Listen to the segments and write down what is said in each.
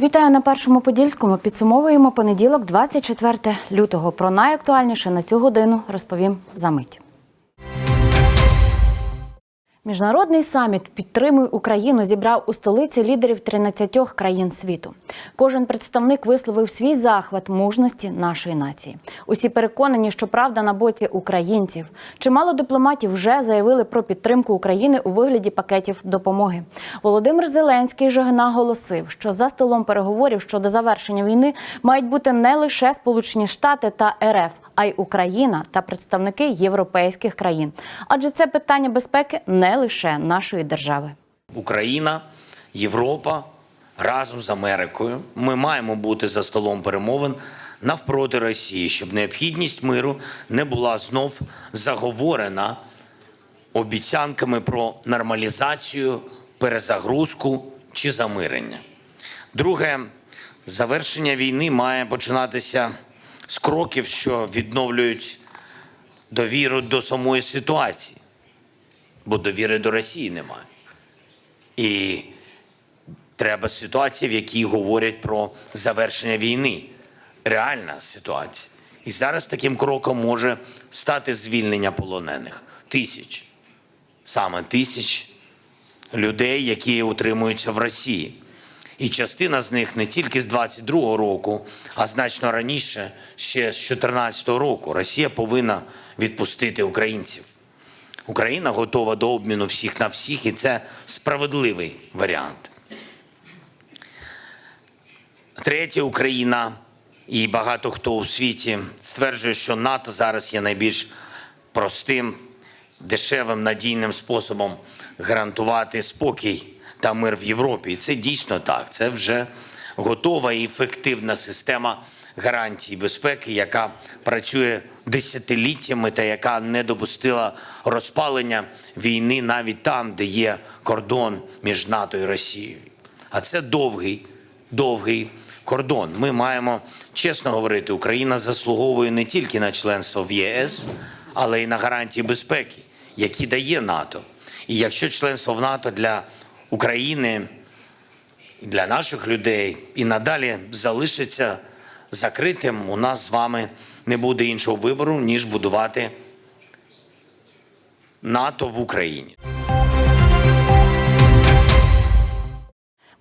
Вітаю на першому подільському. Підсумовуємо понеділок, 24 лютого. Про найактуальніше на цю годину розповім за мить. Міжнародний саміт Підтримуй Україну зібрав у столиці лідерів 13 країн світу. Кожен представник висловив свій захват мужності нашої нації. Усі переконані, що правда на боці українців. Чимало дипломатів вже заявили про підтримку України у вигляді пакетів допомоги. Володимир Зеленський же наголосив, що за столом переговорів щодо завершення війни мають бути не лише Сполучені Штати та РФ, а й Україна та представники європейських країн. Адже це питання безпеки не лише нашої держави. Україна, Європа разом з Америкою. Ми маємо бути за столом перемовин навпроти Росії, щоб необхідність миру не була знов заговорена обіцянками про нормалізацію, перезагрузку чи замирення. Друге, завершення війни має починатися з кроків, що відновлюють довіру до самої ситуації, бо довіри до Росії немає. І треба ситуація, в якій говорять про завершення війни. Реальна ситуація. І зараз таким кроком може стати звільнення полонених тисяч, саме тисяч людей, які утримуються в Росії. І частина з них не тільки з 22-го року, а значно раніше, ще з 14-го року. Росія повинна відпустити українців. Україна готова до обміну всіх на всіх, і це справедливий варіант. Третє, Україна і багато хто у світі стверджує, що НАТО зараз є найбільш простим, дешевим, надійним способом гарантувати спокій та мир в Європі. І це дійсно так. Це вже готова і ефективна система гарантій безпеки, яка працює десятиліттями та яка не допустила розпалення війни навіть там, де є кордон між НАТО і Росією. А це довгий, довгий кордон. Ми маємо чесно говорити, Україна заслуговує не тільки на членство в ЄС, але й на гарантії безпеки, які дає НАТО. І якщо членство в НАТО для України для наших людей і надалі залишиться закритим, у нас з вами не буде іншого вибору, ніж будувати НАТО в Україні.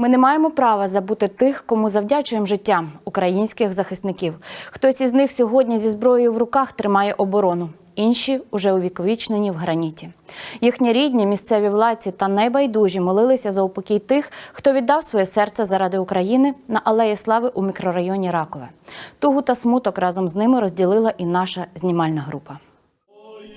Ми не маємо права забути тих, кому завдячуємо життя українських захисників. Хтось із них сьогодні зі зброєю в руках тримає оборону. Інші уже увіковічнені в граніті. Їхні рідні, місцеві владці та найбайдужі молилися за упокій тих, хто віддав своє серце заради України на алеї слави у мікрорайоні Ракове. Тугу та смуток разом з ними розділила і наша знімальна група.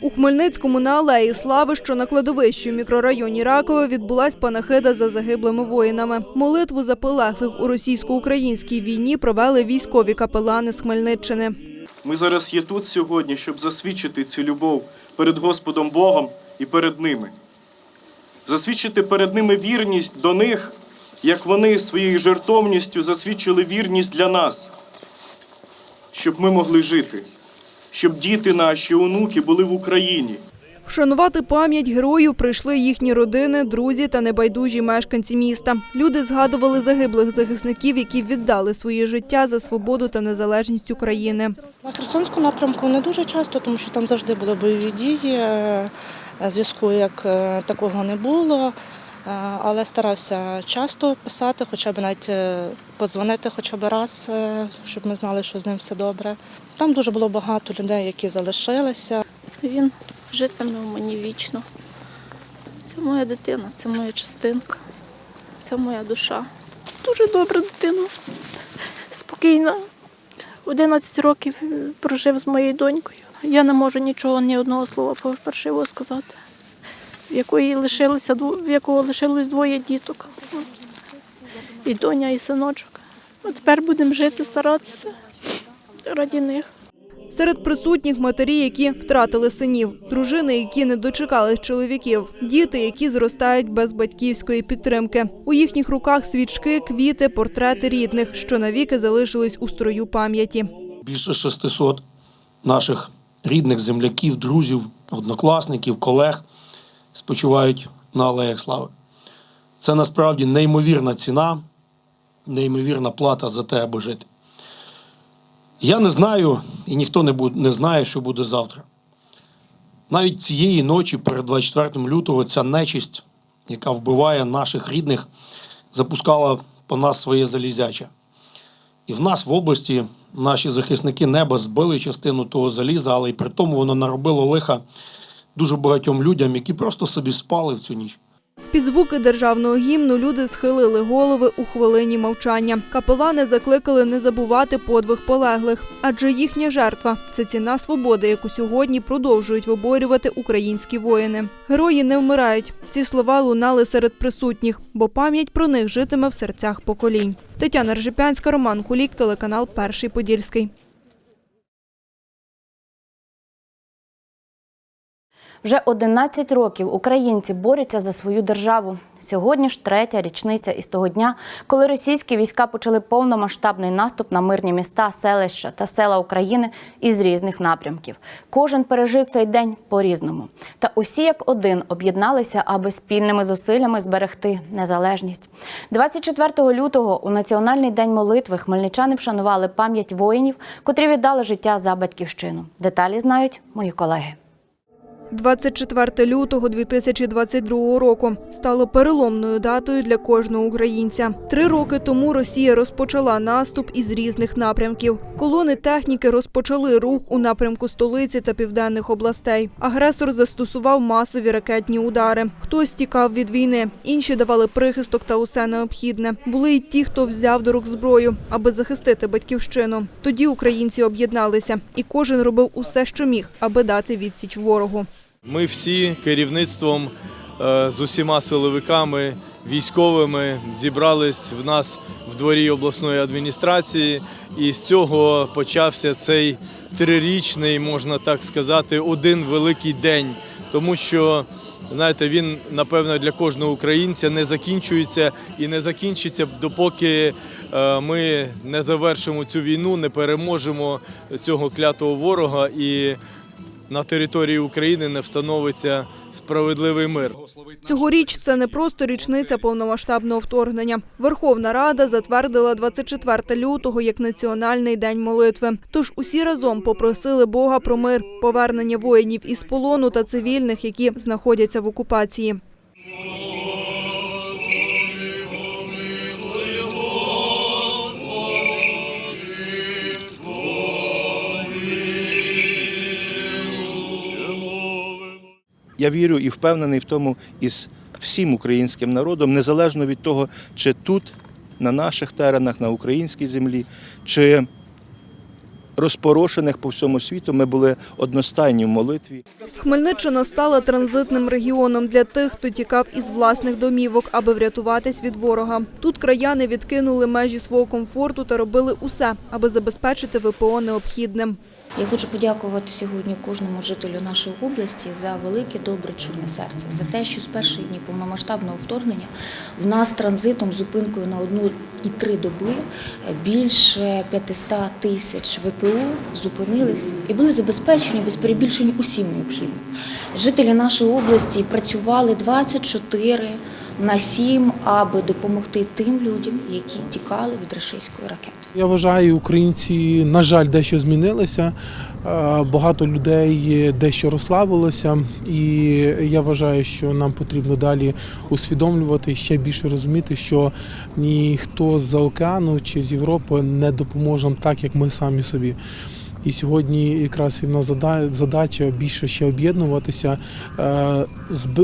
У Хмельницькому на алеї Слави, що на кладовищі в мікрорайоні Ракове, відбулась панахида за загиблими воїнами. Молитву за полеглих у російсько-українській війні провели військові капелани з Хмельниччини. Ми зараз є тут сьогодні, щоб засвідчити цю любов перед Господом Богом і перед ними. Засвідчити перед ними вірність до них, як вони своєю жертовністю засвідчили вірність для нас, щоб ми могли жити, щоб діти наші, онуки були в Україні. Вшанувати пам'ять героїв прийшли їхні родини, друзі та небайдужі мешканці міста. Люди згадували загиблих захисників, які віддали своє життя за свободу та незалежність України. На Херсонську напрямку не дуже часто, тому що там завжди були бойові дії. е, Зв'язку як е, такого не було. Е, Але старався часто писати, хоча б навіть подзвонити хоча б раз, щоб ми знали, що з ним все добре. Там дуже було багато людей, які залишилися. Він житиме мені вічно. Це моя дитина, це моя частинка, це моя душа. Дуже добра дитина, спокійна. 11 років прожив з моєю донькою. Я не можу нічого, ні одного слова паршивого сказати. В якої лишилося, в якого лишилось двоє діток. І доня, і синочок. А тепер будемо жити, старатися раді них. Серед присутніх матері, які втратили синів, дружини, які не дочекались чоловіків, діти, які зростають без батьківської підтримки. У їхніх руках свічки, квіти, портрети рідних, що навіки залишились у строю пам'яті. більше 600 наших рідних земляків, друзів, однокласників, колег спочивають на алеях слави. Це насправді неймовірна ціна неймовірна плата за те, аби жити. Я не знаю, і ніхто не, буде, не знає, що буде завтра. Навіть цієї ночі, перед 24 лютого, ця нечисть, яка вбиває наших рідних, запускала по нас своє залізяче. І в нас в області наші захисники неба збили частину того заліза, але й при тому воно наробило лиха дуже багатьом людям, які просто собі спали в цю ніч. Під звуки державного гімну люди схилили голови у хвилині мовчання. Капелани закликали не забувати подвиг полеглих, адже їхня жертва це ціна свободи, яку сьогодні продовжують виборювати українські воїни. Герої не вмирають. Ці слова лунали серед присутніх, бо пам'ять про них житиме в серцях поколінь. Тетяна Ржепянська, Роман Кулік, телеканал Перший Подільський. Вже 11 років українці борються за свою державу. Сьогодні ж третя річниця із того дня, коли російські війська почали повномасштабний наступ на мирні міста, селища та села України із різних напрямків. Кожен пережив цей день по-різному. Та усі як один об'єдналися, аби спільними зусиллями зберегти незалежність. 24 лютого у Національний день молитви хмельничани вшанували пам'ять воїнів, котрі віддали життя за батьківщину. Деталі знають мої колеги. 24 лютого 2022 року стало переломною датою для кожного українця. Три роки тому Росія розпочала наступ із різних напрямків. Колони техніки розпочали рух у напрямку столиці та південних областей. Агресор застосував масові ракетні удари. Хтось тікав від війни, інші давали прихисток та усе необхідне. Були й ті, хто взяв до рук зброю, аби захистити батьківщину. Тоді українці об'єдналися, і кожен робив усе, що міг, аби дати відсіч ворогу. Ми всі керівництвом е, з усіма силовиками, військовими зібрались в нас в дворі обласної адміністрації, і з цього почався цей трирічний, можна так сказати, один великий день, тому що. Знаєте, він напевно для кожного українця не закінчується і не закінчиться, допоки е, ми не завершимо цю війну, не переможемо цього клятого ворога і на території України не встановиться справедливий мир. Цьогоріч це не просто річниця повномасштабного вторгнення. Верховна Рада затвердила 24 лютого як Національний день молитви. Тож усі разом попросили Бога про мир, повернення воїнів із полону та цивільних, які знаходяться в окупації. Я вірю і впевнений в тому із всім українським народом, незалежно від того, чи тут, на наших теренах, на українській землі, чи розпорошених по всьому світу, ми були одностайні в молитві. Хмельниччина стала транзитним регіоном для тих, хто тікав із власних домівок, аби врятуватись від ворога. Тут краяни відкинули межі свого комфорту та робили усе, аби забезпечити ВПО необхідним. Я хочу подякувати сьогодні кожному жителю нашої області за велике добре чуйне серце, за те, що з перших днів повномасштабного вторгнення в нас транзитом зупинкою на одну і три доби більше 500 тисяч ВПО зупинились і були забезпечені без перебільшень усім необхідним. Жителі нашої області працювали 24 на 7, аби допомогти тим людям, які тікали від російської ракети. Я вважаю, українці, на жаль, дещо змінилися. Е, Багато людей дещо розслабилося, і я вважаю, що нам потрібно далі усвідомлювати ще більше розуміти, що ніхто з-за океану чи з Європи не допоможе нам так, як ми самі собі. І сьогодні якраз і в нас зада- задача більше ще об'єднуватися, е,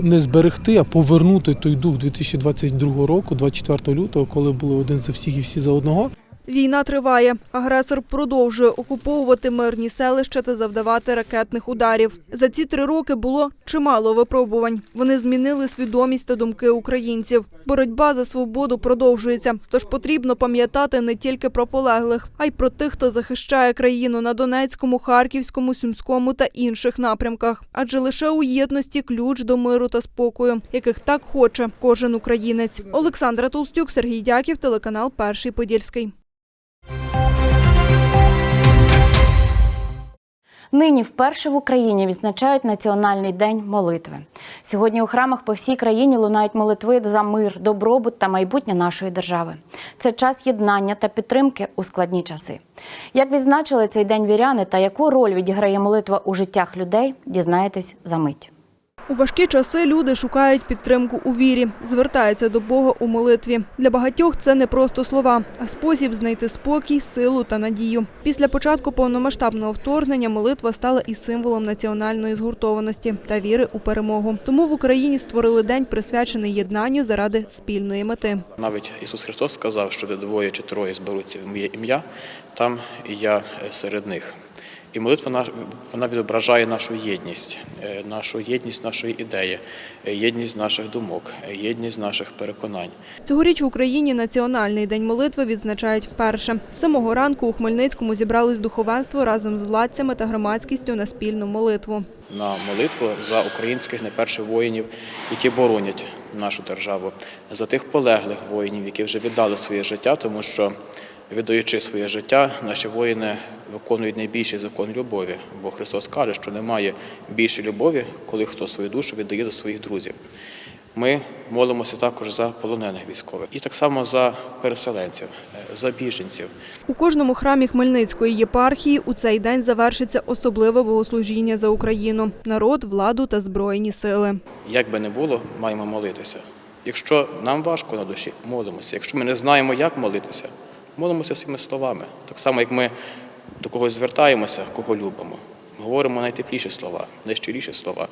не зберегти, а повернути той дух 2022 року, 24 лютого, коли були один за всіх і всі за одного. Війна триває. Агресор продовжує окуповувати мирні селища та завдавати ракетних ударів. За ці три роки було чимало випробувань. Вони змінили свідомість та думки українців. Боротьба за свободу продовжується. Тож потрібно пам'ятати не тільки про полеглих, а й про тих, хто захищає країну на Донецькому, Харківському, Сумському та інших напрямках. Адже лише у єдності ключ до миру та спокою, яких так хоче кожен українець. Олександра Толстюк, Сергій Дяків, телеканал Перший Подільський. Нині вперше в Україні відзначають Національний день молитви. Сьогодні у храмах по всій країні лунають молитви за мир, добробут та майбутнє нашої держави. Це час єднання та підтримки у складні часи. Як відзначили цей день віряни та яку роль відіграє молитва у життях людей, дізнаєтесь за мить. У важкі часи люди шукають підтримку у вірі, звертаються до Бога у молитві. Для багатьох це не просто слова, а спосіб знайти спокій, силу та надію. Після початку повномасштабного вторгнення молитва стала і символом національної згуртованості та віри у перемогу. Тому в Україні створили день, присвячений єднанню заради спільної мети. Навіть Ісус Христос сказав, що де двоє чи троє зберуться в моє ім'я, там і я е, серед них. І молитва вона відображає нашу єдність, е, нашу єдність нашої ідеї, е, єдність наших думок, е, єдність наших переконань. Цьогоріч в Україні Національний день молитви відзначають вперше. З самого ранку у Хмельницькому зібрались духовенство разом з владцями та громадськістю на спільну молитву. на молитву за українських найперших воїнів, які боронять нашу державу, за тих полеглих воїнів, які вже віддали своє життя, тому що віддаючи своє життя, наші воїни виконують найбільший закон любові. Бо Христос каже, що немає більшої любові, коли хто свою душу віддає за своїх друзів. Ми молимося також за полонених військових і так само за переселенців, за біженців. У кожному храмі Хмельницької єпархії у цей день завершиться особливе богослужіння за Україну, народ, владу та збройні сили. Як би не було, маємо молитися. Якщо нам важко на душі, молимося. Якщо ми не знаємо, як молитися, молимося своїми словами. Так само, як ми до когось звертаємося, кого любимо. Говоримо найтепліші слова, найщиріші слова.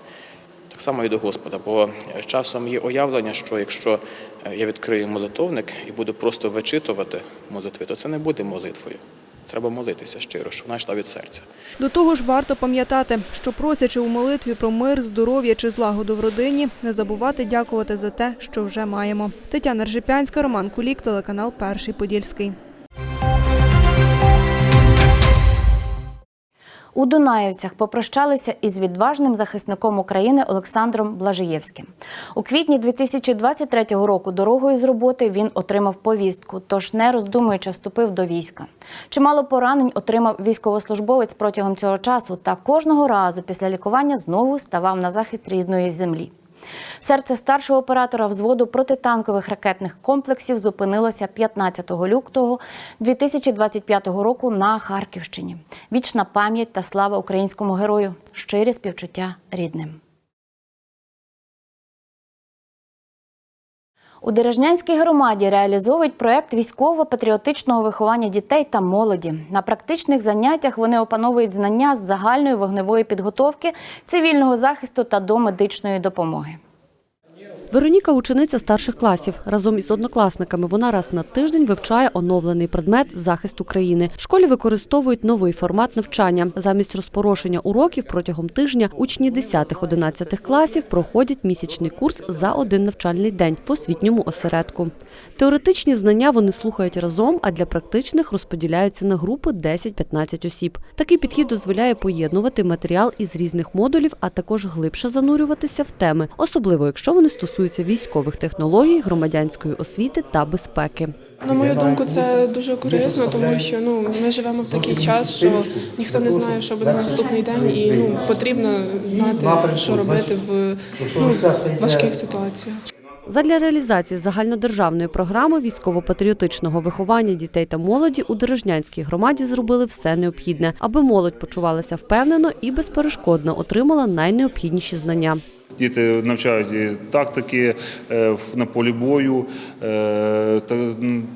Так само і до Господа, бо часом є уявлення, що якщо е, я відкрию молитовник і буду просто вичитувати молитви, то це не буде молитвою. Треба молитися щиро, щоб вона йшла від серця. До того ж, варто пам'ятати, що просячи у молитві про мир, здоров'я чи злагоду в родині, не забувати дякувати за те, що вже маємо. Тетяна Ржепянська, Роман Кулік, телеканал Перший Подільський. У Дунаївцях попрощалися із відважним захисником України Олександром Блажиєвським. У квітні 2023 року дорогою з роботи він отримав повістку, тож не роздумуючи вступив до війська. Чимало поранень отримав військовослужбовець протягом цього часу та кожного разу після лікування знову ставав на захист різної землі. Серце старшого оператора взводу протитанкових ракетних комплексів зупинилося 15 лютого 2025 року на Харківщині. Вічна пам'ять та слава українському герою. Щирі співчуття рідним. У Дережнянській громаді реалізовують проект військово-патріотичного виховання дітей та молоді. На практичних заняттях вони опановують знання з загальної вогневої підготовки, цивільного захисту та домедичної допомоги. Вероніка учениця старших класів. Разом із однокласниками вона раз на тиждень вивчає оновлений предмет захист України. В школі використовують новий формат навчання. Замість розпорошення уроків протягом тижня учні 10-11 класів проходять місячний курс за один навчальний день в освітньому осередку. Теоретичні знання вони слухають разом, а для практичних розподіляються на групи 10-15 осіб. Такий підхід дозволяє поєднувати матеріал із різних модулів, а також глибше занурюватися в теми, особливо якщо вони стосуються військових технологій, громадянської освіти та безпеки. На мою думку, це дуже корисно, тому що ну ми живемо в такий час, що ніхто не знає, що буде на наступний день, і ну потрібно знати, що робити в ну, важких ситуаціях. Задля реалізації загальнодержавної програми військово-патріотичного виховання дітей та молоді у Дорожнянській громаді зробили все необхідне, аби молодь почувалася впевнено і безперешкодно отримала найнеобхідніші знання. Діти навчають тактики е, на полі бою, е,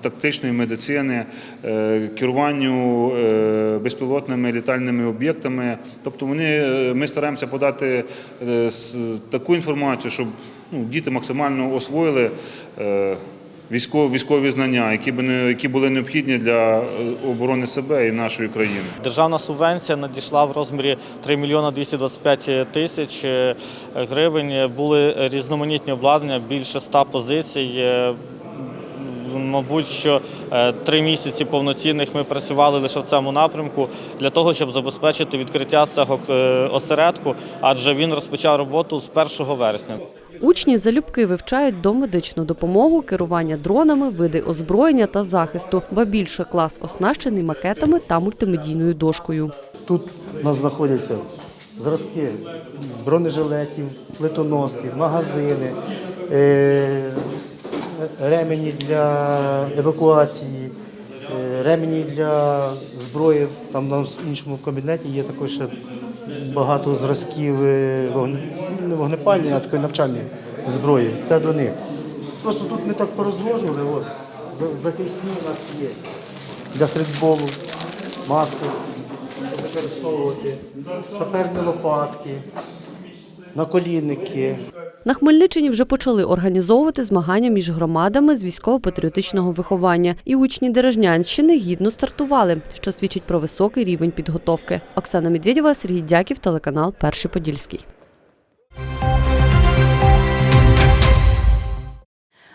тактичної медицини, е, керуванню безпілотними літальними об'єктами. Тобто вони, ми стараємося подати таку інформацію, щоб ну, діти максимально освоїли військові, військові знання, які, би не- які були необхідні для е, оборони себе і нашої країни. Державна субвенція надійшла в розмірі 3 мільйона 225 тисяч е, гривень. Були різноманітні обладнання, більше ста позицій. Е, Мабуть, що три місяці повноцінних ми працювали лише в цьому напрямку для того, щоб забезпечити відкриття цього осередку, адже він розпочав роботу з 1 вересня. Учні залюбки вивчають домедичну допомогу, керування дронами, види озброєння та захисту, ба більше клас оснащений макетами та мультимедійною дошкою. Тут у нас знаходяться зразки бронежилетів, плитоноски, магазини, е, ремені для евакуації, е, ремені для зброї. Там на іншому кабінеті є також ще багато зразків е, не вогнепальної, а такої навчальної зброї. Це до них. Просто тут ми так порозложили. От, за- захисні у нас є для стрітболу, маски використовувати, саперні лопатки, наколінники. На Хмельниччині вже почали організовувати змагання між громадами з військово-патріотичного виховання. І учні Дережнянщини гідно стартували, що свідчить про високий рівень підготовки. Оксана Медведєва, Сергій Дяків, телеканал Перший Подільський.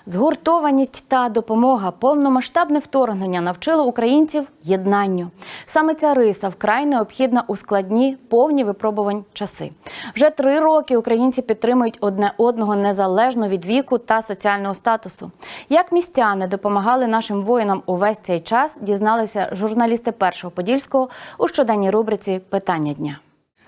Згуртованість та допомога, повномасштабне вторгнення навчило українців єднанню. Саме ця риса вкрай необхідна у складні, повні випробувань часи. Вже три роки українці підтримують одне одного незалежно від віку та соціального статусу. Як містяни допомагали нашим воїнам увесь цей час, дізналися журналісти першого подільського у щоденній рубриці Питання дня.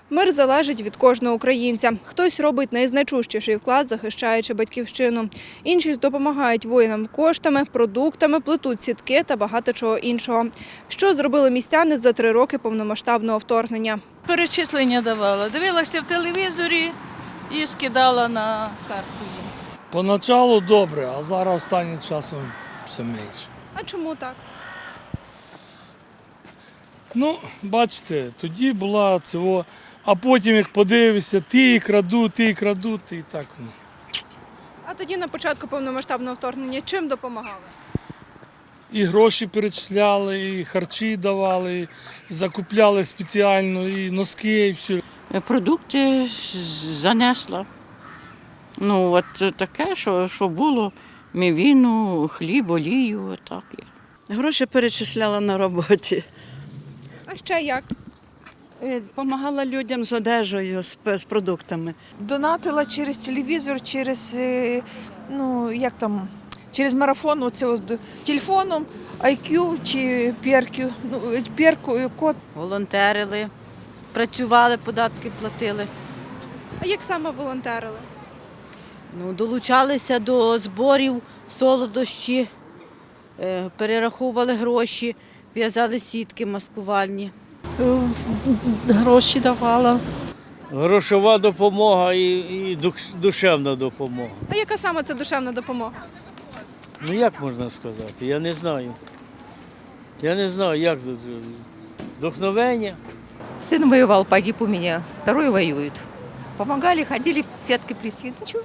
Мир залежить від кожного українця. Хтось робить найзначущіший вклад, захищаючи батьківщину. Інші допомагають воїнам коштами, продуктами, плетуть сітки та багато чого іншого. Що зробили містяни за три роки повномасштабного вторгнення? Перечислення давала. Дивилася в телевізорі і скидала на картку їм. Поначалу добре, а зараз останнім часом все менше. А чому так? Ну, бачите, тоді була цього, а потім як подивишся, ті і крадуть, ті і крадуть, і так. А тоді на початку повномасштабного вторгнення чим допомагали? І гроші перечисляли, і харчі давали, і закупляли спеціально, і носки, і все. Продукти занесла. Ну, от таке, що, що було. Мівіну, хліб, олію, отак. Гроші перечисляла на роботі. А ще як? Помагала людям з одежею, з, з продуктами. Донатила через телевізор, через е, ну як там, через марафон, оце от, телефоном, IQ чи перкю, ну, перку, код. Волонтерили, працювали, податки платили. А як саме волонтерили? Ну, долучалися до зборів солодощі, е, перераховували гроші, в'язали сітки маскувальні. Гроші давала. Грошова допомога і, і душевна допомога. А яка саме це душевна допомога? Ну як можна сказати? Я не знаю. Я не знаю, як тут. е, Вдохновення. Сын воевал, погиб у меня, второй воюет. Помогали, ходили, сетки плести. Ничего.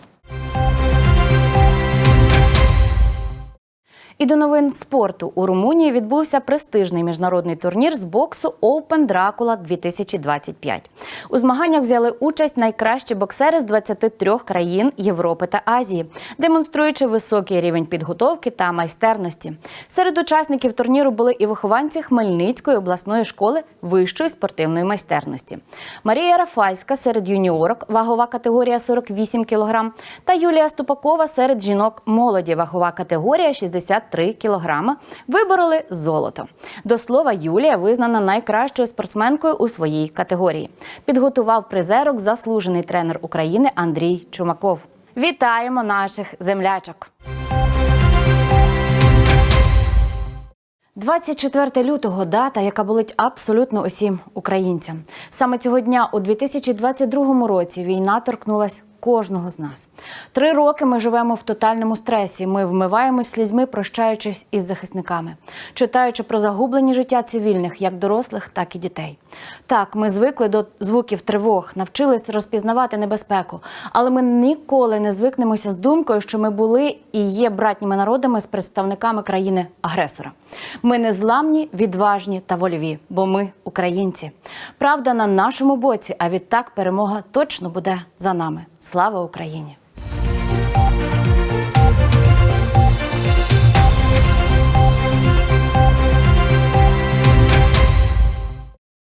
І до новин спорту у Румунії відбувся престижний міжнародний турнір з боксу Open Dracula 2025. У змаганнях взяли участь найкращі боксери з 23 країн Європи та Азії, демонструючи високий рівень підготовки та майстерності. Серед учасників турніру були і вихованці Хмельницької обласної школи вищої спортивної майстерності. Марія Рафальська серед юніорок, вагова категорія 48 кг, та Юлія Ступакова серед жінок молоді, вагова категорія 63 кг, вибороли золото. До слова, Юлія визнана найкращою спортсменкою у своїй категорії. Підготував призерок заслужений тренер України Андрій Чумаков. Вітаємо наших землячок! 24 лютого дата, яка болить абсолютно усім українцям. Саме цього дня у 2022 році війна торкнулась кожного з нас. Три роки ми живемо в тотальному стресі. Ми вмиваємось слізьми, прощаючись із захисниками, читаючи про загублені життя цивільних, як дорослих, так і дітей. Так, ми звикли до звуків тривог, навчились розпізнавати небезпеку, але ми ніколи не звикнемося з думкою, що ми були і є братніми народами з представниками країни-агресора. Ми незламні, відважні та вольові, бо ми українці. Правда на нашому боці, а відтак перемога точно буде за нами. Слава Україні!